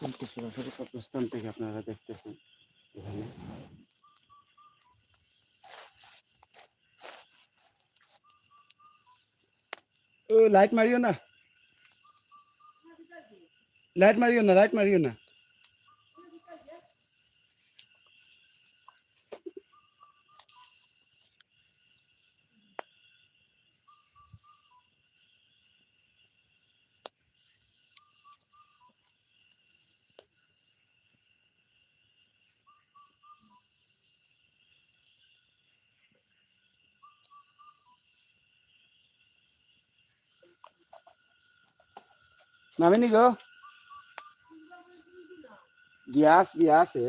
কিন্তু সরাসরি কবরস্থান থেকে আপনারা দেখতেছেন এখানে ও লাইট মারিও না লাইট মারিও না লাইট মারিও না নামেনি গো গ্যাস গ্যাস এ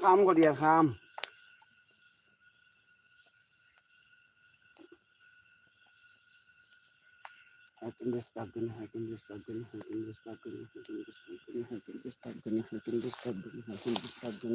খাম করিয়া খাম I can just plug in, I can just plug in, I can just plug in, I can just plug in, I can just plug in, I can just plug in, I can just plug in.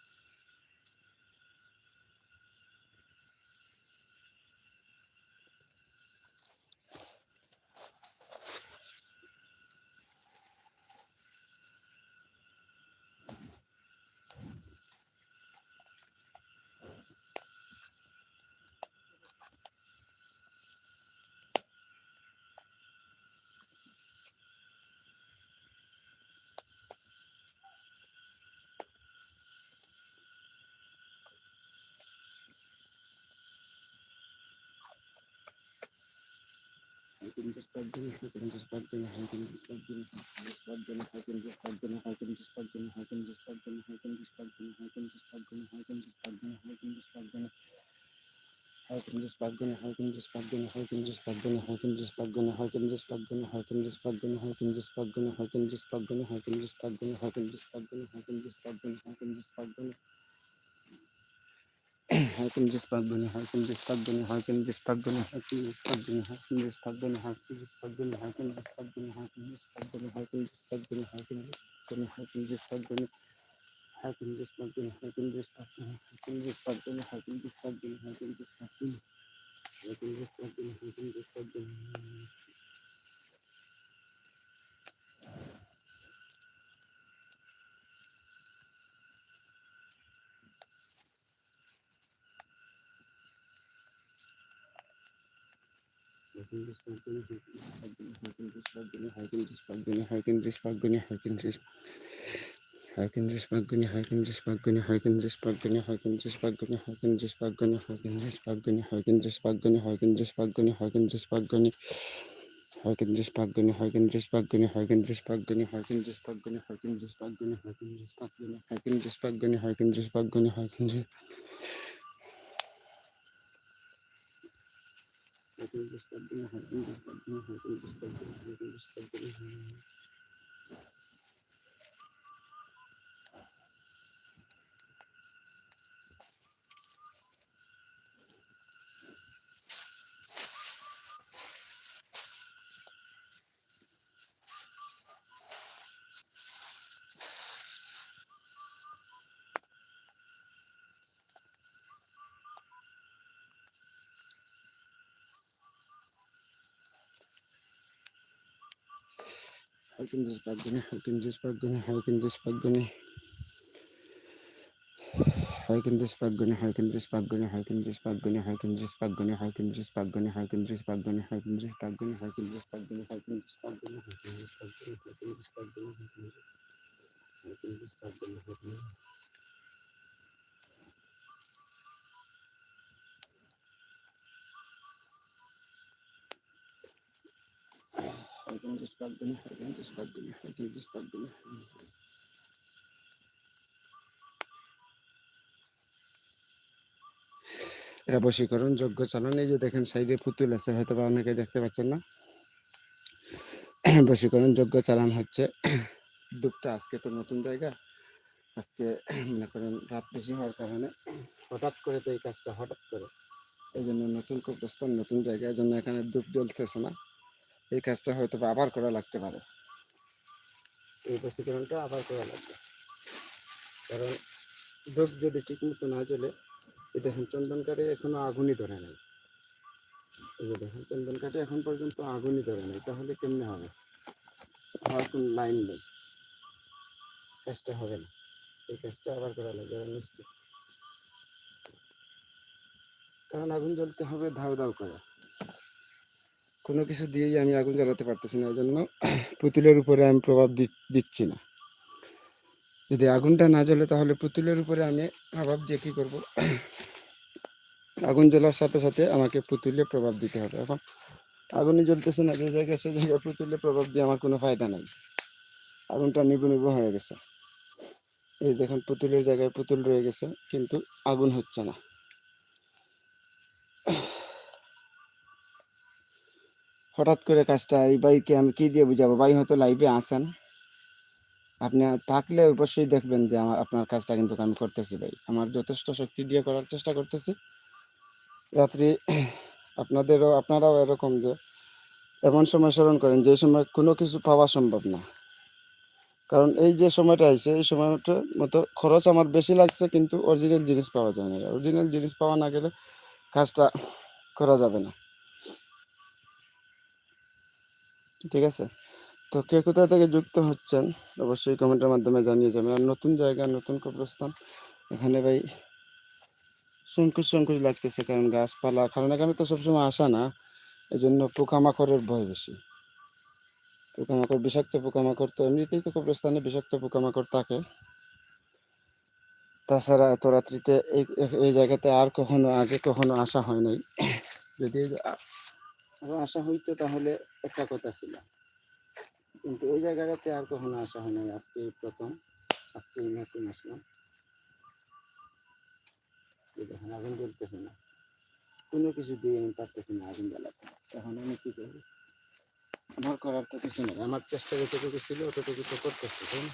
just plug in. I can just plug in, I can just plug in. I can just plug in, I can just plug in, I can just plug in, I can just plug in, I can just plug in, I can just plug in, I can just plug in, I can just plug in, I can just plug in, I can just plug in, I can just plug in, I can just plug in, I can just plug in, I can just plug in. I can just plug in, I can just plug in, I can just plug in, I can just plug in, I can just plug in, I can just plug in, Hakim just Pagbuni, Hakim just Pagbuni, Hakim just Pagbuni, Hakim just Pagbuni, Hakim just Pagbuni, Hakim just Pagbuni, Hakim just Pagbuni, Hakim just Pagbuni, Hakim just Pagbuni, Hakim just Pagbuni, Hakim just Pagbuni, Hakim just Pagbuni, Hakim just Pagbuni, Hakim just Pagbuni, Hakim just Pagbuni, Hakim just Pagbuni, Hakim just Pagbuni, Hakim just Pagbuni. Herkindris Paguni, Herkindris Herkindris Paguni, Herkindris Paguni, Herkindris Paguni, Herkindris Paguni, Herkindris Paguni, Herkindris Paguni, Herkindris Paguni, Herkindris Paguni, Herkindris Paguni, Herkindris Paguni, Herkindris Paguni, Herkindris Paguni, Herkindris Paguni, Herkindris Paguni, Herkindris Paguni, Herkindris Paguni, Herkindris Paguni, Herkindris Paguni, Herkindris Paguni, Hatigas pag inahal, inahal, inahal, hatigas pag inahal, hatigas pag I can just plug in, I can just plug in, I can just plug in. I can just plug in, I can just plug in, I can just plug in, I can just plug in, I can just plug in, I can just plug in, I can just plug in, I can just plug I can just plug in, I can just in, I can just in. এরা বশীকরণ যজ্ঞ চালান এই যে দেখেন সাইডে পুতুল আছে হয়তো বা অনেকে দেখতে পাচ্ছেন না। বশীকরণ যজ্ঞ চালান হচ্ছে। দুপটা আজকে তো নতুন জায়গা। আজকে মনে করেন রাত বেশি হওয়ার কারণে হঠাৎ করে তো এই কাজটা হঠাৎ করে। এই জন্য নতুন কবরস্থান নতুন জায়গা এই জন্য এখানে ধূপ জ্বলতেছে না। এই কাজটা হয়তো বা আবার করা লাগতে পারে। এই বশীকরণটা আবার করা লাগবে। কারণ ধূপ যদি ঠিক মতো না জ্বলে, এই দেখেন চন্দন কাঠে এখনও আগুনই ধরে নাই। এই যে দেখেন চন্দন কাঠে এখন পর্যন্ত আগুনই ধরে নাই, তাহলে কেমনে হবে? আমার কোন লাইন নেই। কাজটা হবে না। এই কাজটা আবার করা লাগবে নিশ্চিত। কারণ আগুন জ্বলতে হবে ধাউ ধাউ করে। কোনো কিছু দিয়েই আমি আগুন জ্বালাতে পারতেছি না এই জন্য পুতুলের উপরে আমি প্রভাব দিচ্ছি না। যদি আগুনটা না জ্বলে তাহলে পুতুলের উপরে আমি প্রভাব দিয়ে কী করব? আগুন জ্বলার সাথে সাথে আমাকে পুতুলে প্রভাব দিতে হবে। এখন আগুনই জ্বলতেছে না, যে জায়গায় সে জায়গায় পুতুলে প্রভাব দিয়ে আমার কোনো ফায়দা নাই। আগুনটা নিবু নিবু হয়ে গেছে। এই দেখুন, পুতুলের জায়গায় পুতুল রয়ে গেছে, কিন্তু আগুন হচ্ছে না। হঠাৎ করে কাজটা এই বাইকে আমি কী দিয়ে বুঝাবো? ভাই হয়তো লাইভে আসেন আপনি থাকলে অবশ্যই দেখবেন যে আমার, আপনার কাজটা কিন্তু আমি করতেছি ভাই। আমার যথেষ্ট শক্তি দিয়ে করার চেষ্টা করতেছি। রাত্রি আপনাদেরও, আপনারাও এরকম যে এমন সময় স্মরণ করেন যে সময় কোনো কিছু পাওয়া সম্ভব না। কারণ এই যে সময়টা আইছে, এই সময়টা মতো খরচ আমার বেশি লাগছে, কিন্তু অরিজিনাল জিনিস পাওয়া যায় না। অরিজিনাল জিনিস পাওয়া না গেলে কাজটা করা যাবে না। ঠিক আছে? তো কে কোথা থেকে যুক্ত হচ্ছেন? অবশ্যই কমেন্টের মাধ্যমে জানিয়ে যাবেন। আর নতুন জায়গা, নতুন কবরস্থান, এখানে ভাই সংকোচ সংকোচ লাগতেছে, কারণ গাছপালা, কারণ এখানে তো সবসময় আসা না। এই জন্য পোকামাকড়ের ভয় বেশি। পোকামাকড়, বিষাক্ত পোকামাকড় তো এমনিতেই তো কবরস্থানে বিষাক্ত পোকামাকড় থাকে। তাছাড়া এত রাত্রিতে এই এই জায়গাতে আর কখনো, আগে কখনো আসা হয় নাই। যদি আসা হইতো তাহলে একটা কথা ছিল। কিন্তু ওই জায়গাটাতে আর কখনো আসা হয় নাই, আজকে প্রথম, আজকে নতুন আসলাম। দেখেন, আগুন জ্বলতেছে না। কোনো কিছু দিয়ে আমি পারতেছি না আগুন জ্বালাতে। এখন আমি কি করব? আমার করার তো কিছু নেই। আমার চেষ্টা যতটুকু ছিল অতটুকু তো করতেছি, তাই না?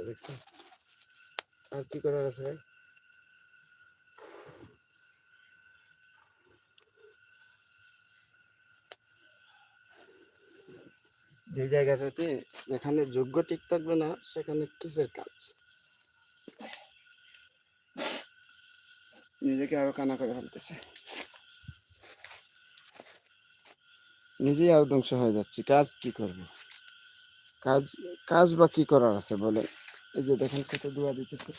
দেখছ আর কি করার আছে যে জায়গাটাতে যেখানে যোগ্য ঠিক থাকবে না, সেখানে কিসের কাজ? নিজেকে আরও কানা করে ফেলতেছে। নিজেই আর ধ্বংস হয়ে যাচ্ছি। কাজ কি করব? কাজ কাজ বা কি করার আছে বলে এই যে দেখেন কত দোয়া দিতেছে।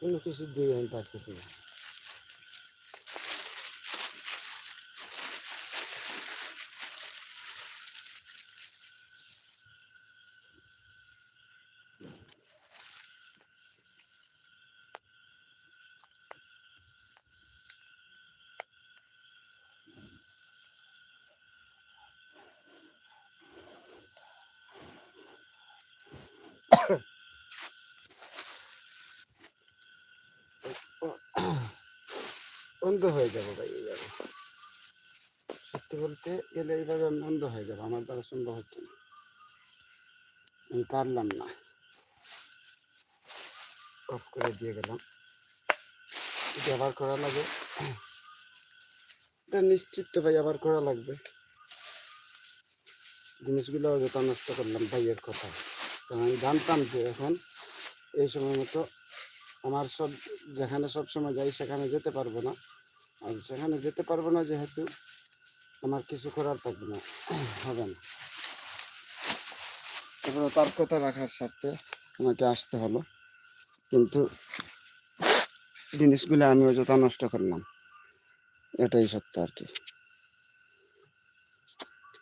কোনো কিছু দিয়ে আমি পারতেছি না। অন্ধ হয়ে যাব ভাই এইভাবে সত্যি বলতে এলে এইভাবে আমি হয়ে যাব, আমার দ্বারা সম্ভব হচ্ছে না। আমি পারলাম না। অফ করে দিয়ে গেলাম। আবার করা লাগে, এটা নিশ্চিত তো ভাই আবার করা লাগবে। জিনিসগুলো যত নষ্ট করলাম ভাইয়ের কথা। কারণ আমি জানতাম যে এখন এই সময় মতো আমার সব, যেখানে সব সময় যাই সেখানে যেতে পারব না। আর সেখানে যেতে পারব না যেহেতু আমার কিছু করার থাকবে না। হবে না। তারপরে তার কথা রাখার স্বার্থে আমাকে আসতে হলো। কিন্তু জিনিসগুলো আমি অযথা নষ্ট করলাম। এটাই সত্য আর কি।